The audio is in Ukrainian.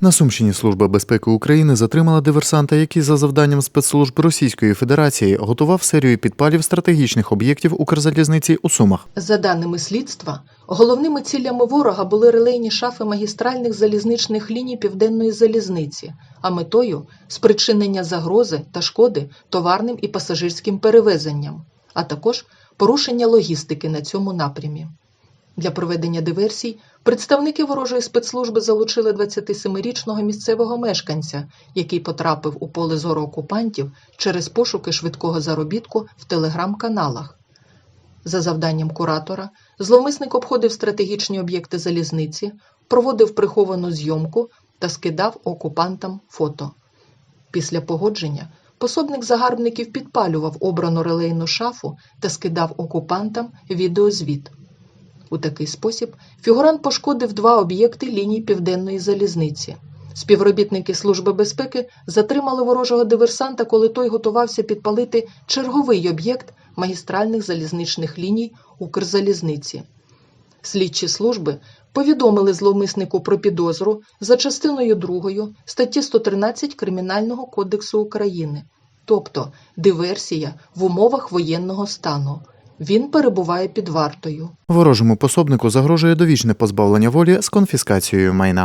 На Сумщині Служба безпеки України затримала диверсанта, який за завданням спецслужб Російської Федерації готував серію підпалів стратегічних об'єктів Укрзалізниці у Сумах. За даними слідства, головними цілями ворога були релейні шафи магістральних залізничних ліній Південної залізниці, а метою спричинення загрози та шкоди товарним і пасажирським перевезенням, а також порушення логістики на цьому напрямі. Для проведення диверсій представники ворожої спецслужби залучили 27-річного місцевого мешканця, який потрапив у поле зору окупантів через пошуки швидкого заробітку в телеграм-каналах. За завданням куратора, зловмисник обходив стратегічні об'єкти залізниці, проводив приховану зйомку та скидав окупантам фото. Після погодження пособник загарбників підпалював обрану релейну шафу та скидав окупантам відеозвіт. У такий спосіб фігурант пошкодив два об'єкти ліній Південної залізниці. Співробітники Служби безпеки затримали ворожого диверсанта, коли той готувався підпалити черговий об'єкт магістральних залізничних ліній Укрзалізниці. Слідчі служби повідомили зловмиснику про підозру за частиною 2 статті 113 Кримінального кодексу України, тобто диверсія в умовах воєнного стану. Він перебуває під вартою. Ворожому пособнику загрожує довічне позбавлення волі з конфіскацією майна.